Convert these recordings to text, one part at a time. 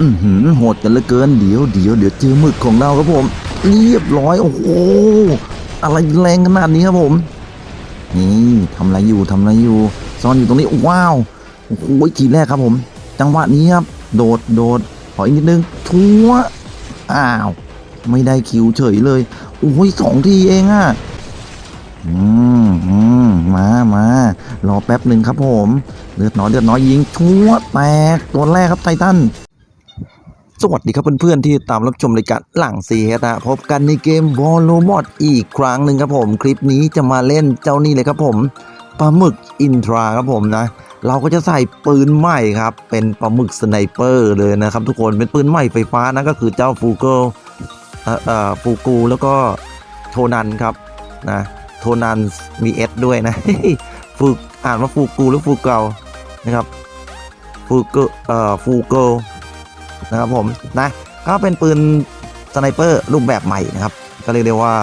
อือหือโหดกันเหลือเกินเดี๋ยวเดี๋ยวเดี๋ยวเจอหมึกของเราครับผม เรียบร้อยโอ้โหอะไรแรงขนาดนี้ครับผม นี่ทำอะไรอยู่ทำอะไรอยู่ ซ่อนอยู่ตรงนี้ว้าวโอ้โหทีแรกครับผม จังหวะนี้ครับ โดดโดดขออีกนิดนึงทัวอ้าว ไม่ได้คิวเฉยเลยโอ้ยสองทีเองอะ่ะอืมอืมมามารอแป๊บหนึ่งครับผม เลือดน้อยเลือดน้อยยิงชัวแตกตัวแรกครับไททัน สวัสดีครับเพื่อนๆที่ตามรับชมรายการหลังซีเฮะพบกันในเกมวอลโลมอดอีกครั้งหนึ่งครับผม คลิปนี้จะมาเล่นเจ้านี่เลยครับผมปลาหมึกอินทราครับผมนะ เราก็จะใส่ปืนใหม่ครับ เป็นปลาหมึกสไนเปอร์เลยนะครับทุกคนเป็นปืนใหม่ไฟฟ้านะก็คือเจ้าฟูเกิลเอ่อฟูกูแล้วก็โทนันครับนะโทนันมีเอสด้วยนะฟูอ่านว่าฟูกูหรือฟูเกลนะครับฟูเกเอ่อฟูเกิล นะครับผมนะก็เป็นปืนสไนเปอร์รูปแบบใหม่นะครับก็เรียกได้ว่า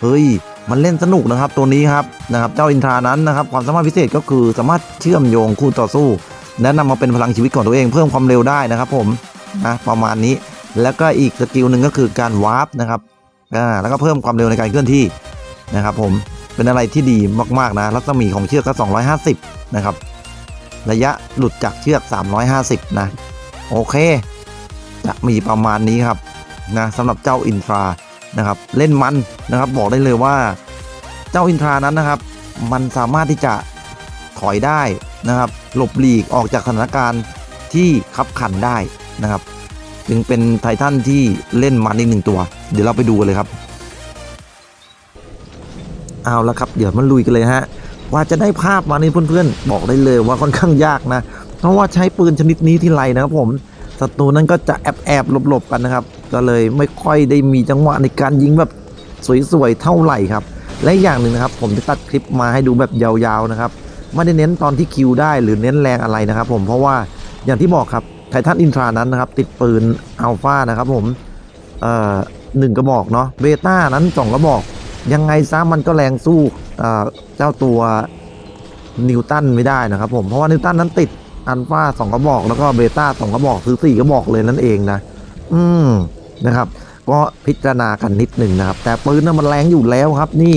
เฮ้ยมันเล่นสนุกนะครับตัวนี้ครับนะครับเจ้าอินทรานั้นนะครับความสามารถพิเศษก็คือสามารถเชื่อมโยงคู่ต่อสู้ และนำมาเป็นพลังชีวิตของตัวเองเพิ่มความเร็วได้นะครับ ผมนะประมาณนี้แล้วก็อีกสกิลหนึ่งก็คือการวาร์ปนะครับอ่าแล้วก็เพิ่มความเร็วในการเคลื่อนที่นะครับ ผมเป็นอะไรที่ดีมากๆนะรัศมีของเชือกก็ 250 นะครับ ระยะหลุดจากเชือก 350 นะ โอเค จะมีประมาณนี้ครับนะสำหรับเจ้าอินทรานะครับ เล่นมันนะครับ บอกได้เลยว่าเจ้าอินทรานั้นนะครับ มันสามารถที่จะถอยได้นะครับ หลบหลีกออกจากสถานการณ์ที่ขับขันได้นะครับ จึงเป็นไททันที่เล่นมันอีกหนึ่งตัว เดี๋ยวเราไปดูกันเลยครับ เอาละครับ เดี๋ยวมันลุยกันเลยฮะว่าจะได้ภาพมานี่เพื่อนๆ บอกได้เลยว่าค่อนข้างยากนะ เพราะว่าใช้ปืนชนิดนี้ที่ไรนะครับผม ศัตรูนั้นก็จะแอบแอบๆหลบๆกันนะครับ ก็เลยไม่ค่อยได้มีจังหวะในการยิงแบบสวยๆเท่าไหร่ครับ และอย่างหนึ่งนะครับ ผมจะตัดคลิปมาให้ดูแบบยาวๆนะครับไม่ได้เน้นตอนที่คิวได้หรือเน้นแรงอะไรนะครับ ผมเพราะว่าอย่างที่บอกครับไททันอินทรานั้นนะครับ ติดปืนอัลฟานะครับ ผมเอ่อหนึ่งกระบอกเนาะเบต้านั้นสองกระบอก ยังไงซะมันก็แรงสู้เอ่อเจ้าตัวนิวตันไม่ได้นะครับ ผมเพราะว่านิวตันนั้นติด อัลฟาสองกระบอกแล้วก็เบต้าสองกระบอกคือสี่กระบอกเลยนั่นเองนะ อืมนะครับ ก็พิจารณากันนิดหนึ่งนะครับ แต่ปืนน่ะมันแรงอยู่แล้วครับ นี่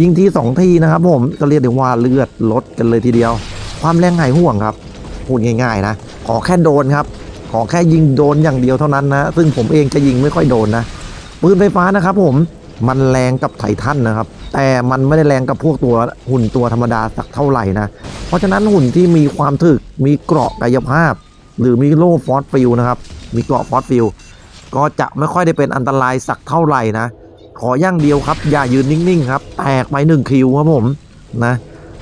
ยิงทีสองทีนะครับ ผมก็เรียกได้ว่าเลือดลดกันเลยทีเดียว ความแรงหายห่วงครับพูดง่ายๆนะขอแค่โดนครับ ขอแค่ยิงโดนอย่างเดียวเท่านั้นนะ ซึ่งผมเองจะยิงไม่ค่อยโดนนะปืนไฟฟ้านะครับผมมันแรงกับไททันนะครับ แต่มันไม่ได้แรงกับพวกตัวหุ่นตัวธรรมดาสักเท่าไหร่นะ ราะฉะนั้นหุ่นที่มีความถึกมีเกราะกายภาพ หรือมีโล่ฟอสฟิลนะครับ มีเกราะฟอสฟิลก็จะไม่ค่อยได้เป็นอันตรายสักเท่าไหร่นะ ขออย่างเดียวครับ อย่ายืนนิ่งๆครับ แตกไปหนึ่งคิวครับผมนะ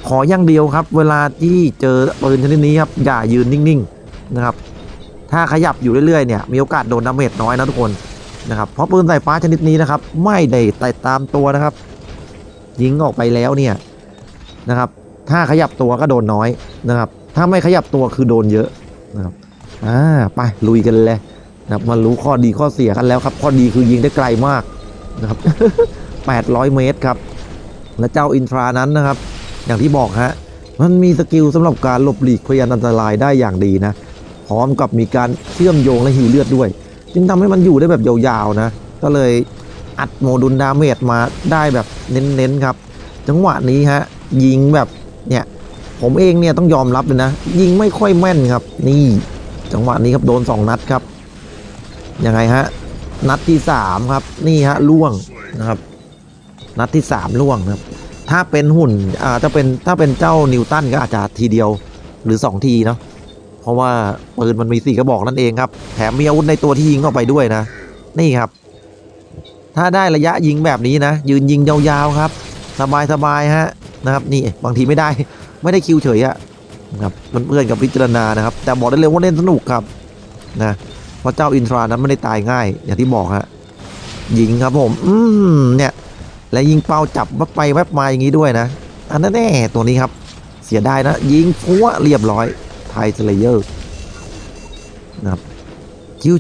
ขออย่างเดียวครับ เวลาที่เจอปืนชนิดนี้ครับอย่ายืนนิ่งๆนะครับ ถ้าขยับอยู่เรื่อยๆเนี่ยมีโอกาสโดนดาเมจน้อยนะทุกคนนะครับเพราะปืนสายฟ้าชนิดนี้นะครับ ไม่ได้ไต่ตามตัวนะครับ ยิงออกไปแล้วเนี่ยนะครับ ถ้าขยับตัวก็โดนน้อยนะครับ ถ้าไม่ขยับตัวคือโดนเยอะนะครับอ่าไปลุยกันเลยนะครับมารู้ข้อดีข้อเสียกันแล้วครับ ข้อดีคือยิงได้ไกลมากนะครับ 800 เมตรครับ และเจ้าอินทรานั้นนะครับ อย่างที่บอกฮะมันมีสกิลสำหรับการหลบหลีกพยานอันตรายได้อย่างดีนะ พร้อมกับมีการเชื่อมโยงและหิวเลือดด้วย จึงทำให้มันอยู่ได้แบบยาวๆนะ ก็เลยอัดโมดุลดาเมจมาได้แบบเน้นๆครับ จังหวะนี้ฮะยิงแบบ เนี่ยผมเองเนี่ยต้องยอมรับเลยนะ ยิงไม่ค่อยแม่นครับ นี่จังหวะนี้ครับโดน 2 นัดครับยังไงฮะนัดที่ 3 ครับนี่ฮะล่วงนะครับ นัดที่ 3 ล่วงครับ ถ้าเป็นหุ่นอ่าถ้าเป็นถ้าเป็นเจ้านิวตันก็อาจจะทีเดียวหรือ 2 ทีเนาะเพราะว่าปืนมันมีสี่กระบอกนั่นเองครับแถมมีอาวุธในตัวที่ยิงเข้าไปด้วยนะ นี่ครับ ถ้าได้ระยะยิงแบบนี้นะ ยืนยิงยาวๆครับ สบายๆฮะ นะครับนี่บางทีไม่ได้ไม่ได้คิวเฉยอะนะครับเพื่อนๆกับพิจารณานะครับ แต่บอกได้เลยว่าเล่นสนุกครับนะเพราะเจ้าอินทรานั้นไม่ได้ตายง่าย อย่างที่บอกฮะยิงครับผม อืมเนี่ยและยิงเป้าจับวับไปแวบมาอย่างนี้ด้วยนะ อันนั้นแน่ตัวนี้ครับ เสียดายนะ ยิงฟัวเรียบร้อยไทยสเลเยอร์นะครับ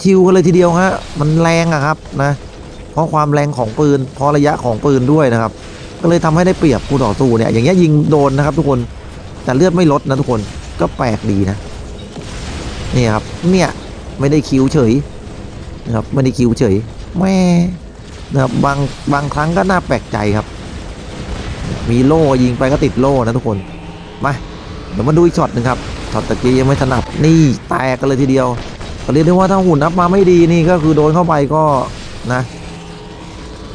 ชิวๆกันเลยทีเดียวฮะมันแรงอะครับนะ เพราะความแรงของปืนเพราะระยะของปืนด้วยนะครับ ก็เลยทำให้ได้เปรียบคู่ต่อสู้เนี่ยอย่างเงี้ยยิงโดนนะครับ ทุกคนแต่เลือดไม่ลดนะทุกคนก็แปลกดีนะนี่ครับเนี่ยไม่ได้คิวเฉยนะครับไม่ได้คิวเฉยแม่นะครับบางบางครั้งก็น่าแปลกใจครับ มีโล่ยิงไปก็ติดโล่นะทุกคนมาเดี๋ยวมาดูอีกช็อตนึงครับช็อตตะกี้ยังไม่ถนัดนี่แตกกันเลยทีเดียวก็เรียกได้ว่าถ้าหุ่นอัพมาไม่ดีนี่ก็คือโดนเข้าไปก็นะ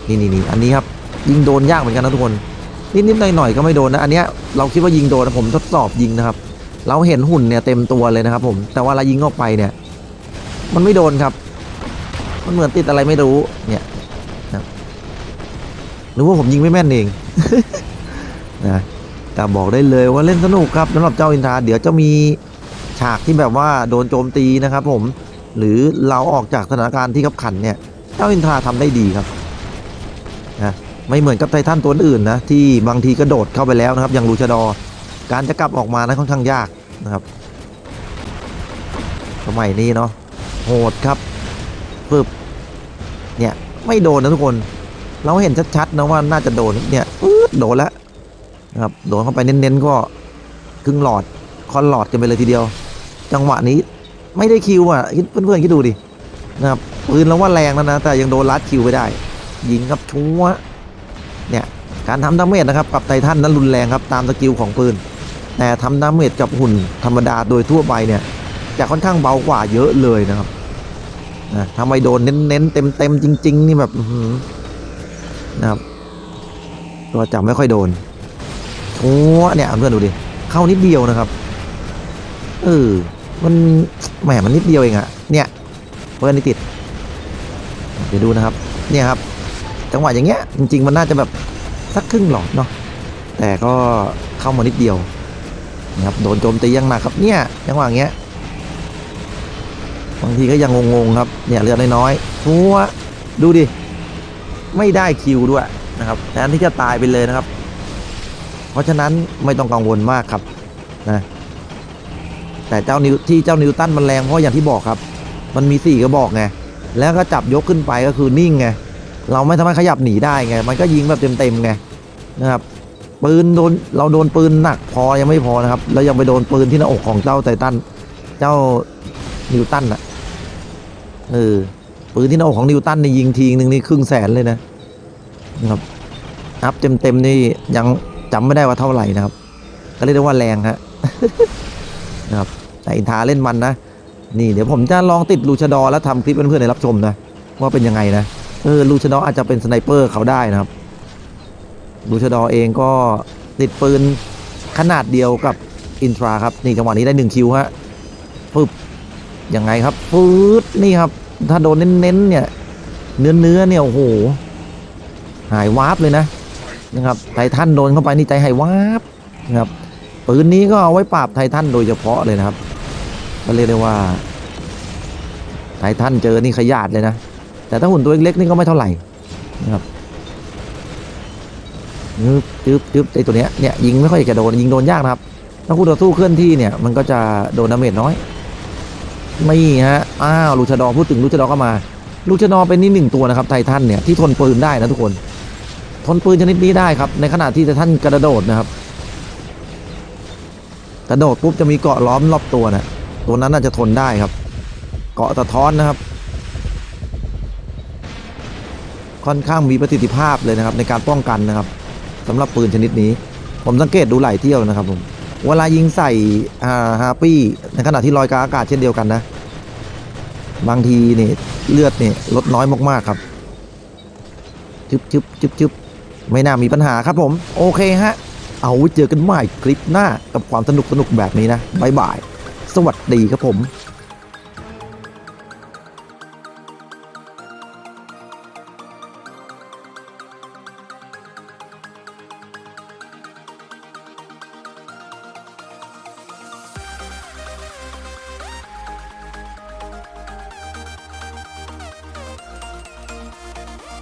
นี่นี่นี่อันนี้ครับ ยิงโดนยากเหมือนกันนะทุกคน นิดๆหน่อยๆก็ไม่โดนนะ อันเนี้ยเราคิดว่ายิงโดนนะผมทดสอบยิงนะครับ เราเห็นหุ่นเนี่ยเต็มตัวเลยนะครับ ผม แต่ว่าเรายิงออกไปเนี่ย มันไม่โดนครับ มันเหมือนติดอะไรไม่รู้ เนี่ยนะหรือว่าผมยิงไม่แม่นเอง นะแต่บอกได้เลยว่าเล่นสนุกครับสำหรับเจ้าอินทราเดี๋ยวจะมีฉากที่แบบว่าโดนโจมตีนะครับ ผม หรือเราออกจากสถานการณ์ที่ขับขันเนี่ย เจ้าอินทราทำได้ดีครับ ไม่เหมือนกับไททันตัวอื่นนะที่บางทีกระโดดเข้าไปแล้วนะครับอย่างลูชาดอ การจะกลับออกมานะค่อนข้างยากนะครับสมัยนี้เนาะโหดครับปึ๊บเนี่ยไม่โดนนะทุกคน เราเห็นชัดๆนะว่าน่าจะโดนเนี่ยปึ๊ดโดนแล้วนะครับโดนเข้าไปเน้นๆก็ครึ่งหลอดคอนหลอดกันไปเลยทีเดียว จังหวะนี้ไม่ได้คิวอะเพื่อนๆคิดดูดินะครับปืนเราว่าแรงแล้วนะ แต่ยังโดนลัดคิวไปได้ ยิงครับชัว เนี่ยการทำดาเมจนะครับกับไททันนั้นรุนแรงครับตามสกิลของปืน แต่ทำดาเมจกับหุ่นธรรมดาโดยทั่วไปเนี่ยจะค่อนข้างเบากว่าเยอะเลยนะครับนะทำไมโดนเน้นๆเต็มๆจริง ๆ นี่แบบนะครับตัวจับไม่ค่อยโดนโอ้เนี่ยเพื่อนดูดิเข้านิดเดียวนะครับเออมันแหมมันนิดเดียวเองอะเนี่ยเพื่อนนี่ติดเดี๋ยวดูนะครับ เนี่ยครับ จังหวะอย่างเงี้ยจริง ๆ มันน่าจะแบบสักครึ่งหลอดเนาะแต่ก็เข้ามานิดเดียวนะครับโดนโจมตียังหนักครับเนี่ยจังหวะเงี้ยบางทีก็ยังงงๆครับเนี่ยเลือดน้อยๆทัวดูดิไม่ได้คิวด้วยนะครับแทนที่จะตายไปเลยนะครับ เพราะฉะนั้นไม่ต้องกังวลมากครับนะแต่เจ้านิวที่เจ้านิวตันมันแรงเพราะอย่างที่บอกครับ มันมีสี่กระบอกไงแล้วก็จับยกขึ้นไปก็คือนิ่งไง เราไม่สามารถขยับหนีได้ไง มันก็ยิงแบบเต็มๆไงนะครับ ปืนโดนเราโดนปืนหนักพอยังไม่พอนะครับแล้วยังไปโดนปืนที่หน้าอกของเจ้าไททันเจ้านิวตันอะเออปืนที่หน้าอกของนิวตันนี่ยิงทีหนึ่งนี่ครึ่งแสนเลยนะนะครับอัพเต็มๆนี่ยังจำไม่ได้ว่าเท่าไหร่นะครับ ก็เรียกได้ว่าแรงฮะนะครับแต่อินทาเล่นมันนะ นี่เดี๋ยวผมจะลองติดลูชดอร์แล้วทำคลิปเพื่อนๆได้รับชมนะ ว่าเป็นยังไงนะ เออลูชดออาจจะเป็นสไนเปอร์เขาได้นะครับลูชดอเองก็ติดปืนขนาดเดียวกับอินทราครับ นี่จังหวะนี้ได้หนึ่งคิวฮะปึ๊บยังไงครับปื๊ดนี่ครับ ถ้าโดนเน้นๆเนี่ย เนื้อเนื้อเนี่ยโอ้โหหายวาบเลยนะนะครับไททันโดนเข้าไปนี่ใจหายวาบนะครับปืนนี้ก็เอาไว้ปราบไททันโดยเฉพาะเลยนะครับก็เรียกได้ว่าไททันเจอนี่ขยาดเลยนะ แต่ถ้าหุ่นตัวเล็กๆนี่ก็ไม่เท่าไหร่นะครับจึ๊บจึ๊บจึ๊บไอตัวเนี้ยเนี่ยยิงไม่ค่อยจะโดนยิงโดนยากนะครับ ถ้าคู่ต่อสู้เคลื่อนที่เนี่ยมันก็จะโดนดาเมจน้อย ไม่ฮะอ้าวลูชาดอร์พูดถึงลูชาดอร์ก็มา ลูชาดอร์เป็นนี่หนึ่งตัวนะครับไททันเนี่ยที่ทนปืนได้นะทุกคน ทนปืนชนิดนี้ได้ครับ ในขณะที่ไททันกระโดดนะครับกระโดดปุ๊บจะมีเกาะล้อมรอบตัวนะตัวนั้นน่าจะทนได้ครับ เกาะสะท้อนนะครับ ค่อนข้างมีประสิทธิภาพเลยนะครับ ในการป้องกันนะครับสำหรับปืนชนิดนี้ ผมสังเกตดูหลายเที่ยวนะครับผมเวลายิงใส่ฮาปี้ในขณะที่ลอยกลางอากาศเช่นเดียวกันนะ บางทีเนี่ยเลือดเนี่ยลดน้อยมากๆครับจึบจึบจึบจึบไม่น่ามีปัญหาครับผม โอเคฮะ เอาไว้เจอกันใหม่คลิปหน้ากับความสนุกสนุกแบบนี้นะบายบาย สวัสดีครับผม